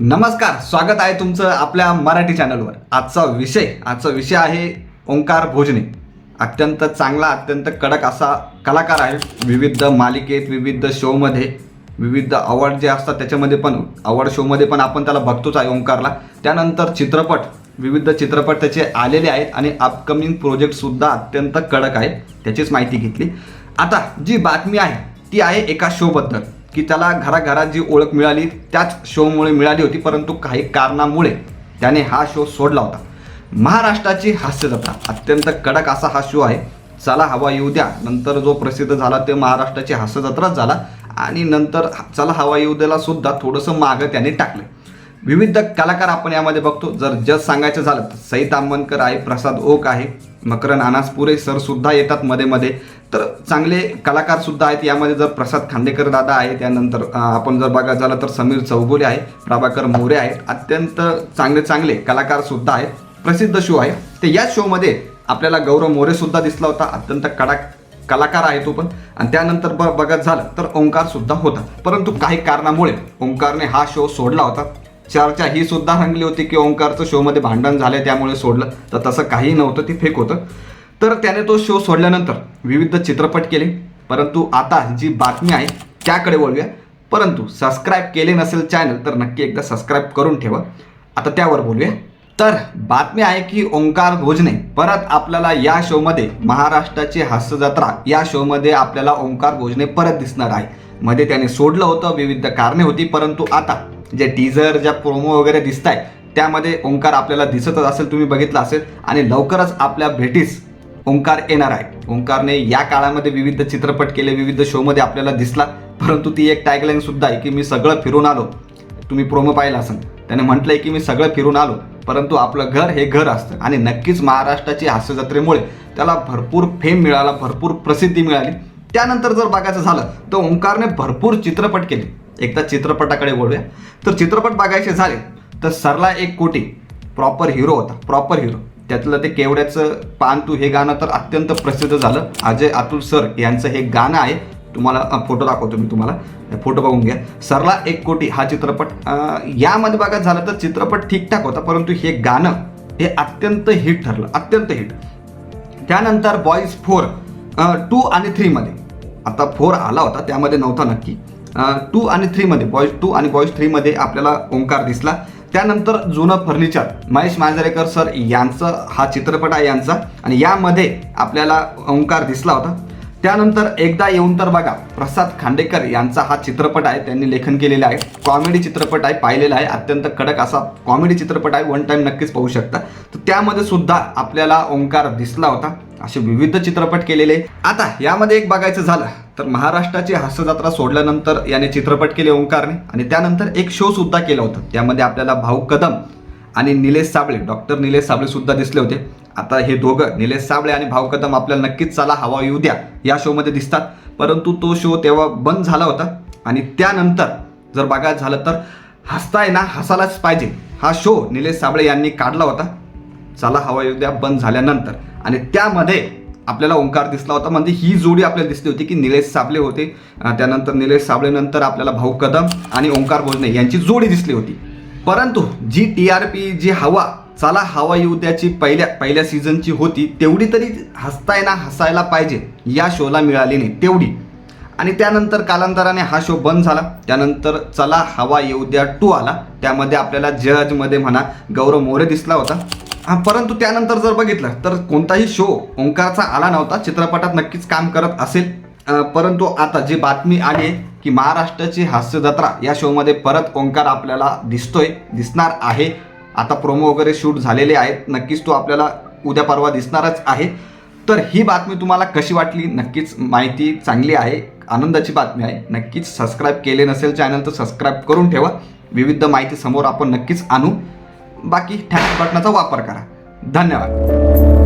नमस्कार स्वागत आहे तुमचं आपल्या मराठी चॅनलवर. आजचा विषय आजचा विषय आहे ओंकार भोजने. अत्यंत चांगला अत्यंत कडक असा कलाकार आहे. विविध मालिकेत विविध शोमध्ये विविध अवॉर्ड जे असतात त्याच्यामध्ये पण अवॉर्ड शोमध्ये पण आपण त्याला बघतोच आहे ओंकारला. त्यानंतर चित्रपट विविध चित्रपट त्याचे आलेले आहेत आणि अपकमिंग प्रोजेक्टसुद्धा अत्यंत कडक आहे. त्याचीच माहिती घेतली. आता जी बातमी आहे ती आहे एका शोबद्दल की त्याला घराघरात जी ओळख मिळाली त्याच शोमुळे मिळाली होती परंतु काही कारणामुळे त्याने हा शो सोडला होता. महाराष्ट्राची हास्यजत्रा अत्यंत कडक असा हा शो आहे. चला हवा येऊ द्या. नंतर जो प्रसिद्ध झाला ते महाराष्ट्राची हास्यजत्राच झाला. आणि नंतर चला हवा येऊ द्याला सुद्धा थोडंसं मागं त्याने टाकलं. विविध कलाकार आपण यामध्ये बघतो. जर जज सांगायचं झालं तर सई तांबनकर आहे प्रसाद ओक आहे. मकरन अनासपुरे सरसुद्धा येतात मध्ये मध्ये. तर चांगले कलाकार सुद्धा आहेत. यामध्ये जर प्रसाद खांडेकर दादा आहे त्यानंतर आपण जर बघायचं झालं तर समीर चौगुले आहे प्रभाकर मोरे आहेत. अत्यंत चांगले चांगले कलाकार सुद्धा आहेत. प्रसिद्ध शो आहे. तर या शोमध्ये आपल्याला गौरव मोरे सुद्धा दिसला होता. अत्यंत कडा कलाकार आहे तो पण. आणि त्यानंतर ब बघत झालं तर ओंकार सुद्धा होता. परंतु काही कारणामुळे ओंकारने हा शो सोडला होता. चर्चा ही सुद्धा रंगली होती की ओंकारचं शोमध्ये भांडण झालं त्यामुळे सोडलं. तर तसं काही नव्हतं ते फेक होतं. तर त्याने तो शो सोडल्यानंतर विविध चित्रपट केले. परंतु आता जी बातमी आहे त्याकडे वळूया. परंतु सबस्क्राईब केले नसेल चॅनल तर नक्की एकदा सबस्क्राईब करून ठेवा. आता त्यावर बोलूया. तर बातमी आहे की ओंकार भोजने परत आपल्याला या शोमध्ये महाराष्ट्राची हास्यजत्रा या शोमध्ये आपल्याला ओंकार भोजने परत दिसणार आहे. मध्ये त्याने सोडलं होतं विविध कारणे होती परंतु आता जे टीझर ज्या प्रोमो वगैरे दिसत आहे त्यामध्ये ओंकार आपल्याला दिसतच असेल तुम्ही बघितलं असेल. आणि लवकरच आपल्या भेटीस ओंकार येणार आहे. ओंकारने या काळामध्ये विविध चित्रपट केले विविध शोमध्ये आपल्याला दिसला. परंतु ती एक टॅगलाईन सुद्धा आहे की मी सगळं फिरून आलो. तुम्ही प्रोमो पाहिला असेल. त्याने म्हटलंय की मी सगळं फिरून आलो. परंतु आपलं घर हे घर असतं. आणि नक्कीच महाराष्ट्राची हास्यजत्रेमुळे त्याला भरपूर फेम मिळाला भरपूर प्रसिद्धी मिळाली. त्यानंतर जर बघायचं झालं तर ओंकारने भरपूर चित्रपट केले. एकदा चित्रपटाकडे वळूया. तर चित्रपट बघायचे झाले तर सरला एक कोटी. प्रॉपर हिरो होता. प्रॉपर हिरो त्यातलं ते केवड्याचं पान तू हे गाणं तर अत्यंत प्रसिद्ध झालं. अजय अतुल सर यांचं हे गाणं आहे. तुम्हाला फोटो दाखवतो मी तुम्हाला. फोटो बघून घ्या. सरला एक कोटी हा चित्रपट यामध्ये बघायचं झालं तर चित्रपट ठीकठाक होता परंतु हे गाणं हे अत्यंत हिट ठरलं अत्यंत हिट. त्यानंतर बॉईज फोर टू आणि थ्रीमध्ये आता फोर आला होता त्यामध्ये नव्हता नक्की. टू आणि थ्रीमध्ये बॉईज टू आणि बॉईज थ्रीमध्ये आपल्याला ओंकार दिसला. त्यानंतर जुनं फर्निचर. महेश मांजरेकर सर यांचं हा चित्रपट आहे यांचा. आणि यामध्ये आपल्याला ओंकार दिसला होता. त्यानंतर एकदा येऊन तर बघा प्रसाद खांडेकर यांचा हा चित्रपट आहे त्यांनी लेखन केलेलं आहे. कॉमेडी चित्रपट आहे पाहिलेला आहे. अत्यंत कडक असा कॉमेडी चित्रपट आहे वन टाईम नक्कीच पाहू शकता. तर त्यामध्ये सुद्धा आपल्याला ओंकार दिसला होता. असे विविध चित्रपट केलेले. आता यामध्ये एक बघायचं झालं तर महाराष्ट्राची हास्यजत्रा सोडल्यानंतर याने चित्रपट केले ओंकारने आणि त्यानंतर एक शो सुद्धा केला होता. त्यामध्ये आपल्याला भाऊ कदम आणि निलेश साबळे डॉक्टर निलेश साबळे सुद्धा दिसले होते. आता हे दोघं निलेश साबळे आणि भाऊ कदम आपल्याला नक्कीच चला हवा येऊ द्या या शोमध्ये दिसतात. परंतु तो शो तेव्हा बंद झाला होता आणि त्यानंतर जर बघायचं झालं तर हसताय ना हसायलाच पाहिजे. हा शो निलेश साबळे यांनी काढला होता. चला हवा येऊ द्या बंद झाल्यानंतर. आणि त्यामध्ये आपल्याला ओंकार दिसला होता. म्हणजे ही जोडी आपल्याला दिसली होती की निलेश साबळे होते. त्यानंतर निलेश साबळेनंतर आपल्याला भाऊ कदम आणि ओंकार भोजने यांची जोडी दिसली होती. परंतु जी टी आर पी जी हवा चला हवा येऊ द्याची पहिल्या पहिल्या सीझनची होती तेवढी तरी हसताय ना हसायला पाहिजे. या शोला मिळाली नाही तेवढी. आणि त्यानंतर कालांतराने हा शो बंद झाला. त्यानंतर चला हवा येऊ द्या टू आला. त्यामध्ये आपल्याला जजमध्ये म्हणा गौरव मोरे दिसला होता. परंतु त्यानंतर जर बघितलं तर कोणताही शो ओंकारचा आला नव्हता चित्रपटात नक्कीच काम करत असेल. परंतु आता जी बातमी आली आहे की महाराष्ट्राची हास्य जत्रा या शोमध्ये परत ओंकार आपल्याला दिसतोय दिसणार आहे. आता प्रोमो वगैरे शूट झालेले आहेत नक्कीच तो आपल्याला उद्या परवा दिसणारच आहे. तर ही बातमी तुम्हाला कशी वाटली? नक्कीच माहिती चांगली आहे आनंदाची बातमी आहे. नक्कीच सबस्क्राईब केले नसेल चॅनल तर सबस्क्राईब करून ठेवा. विविध माहिती समोर आपण नक्कीच आणू. बाकी ठॅक्स बटनाचा वापर करा. धन्यवाद.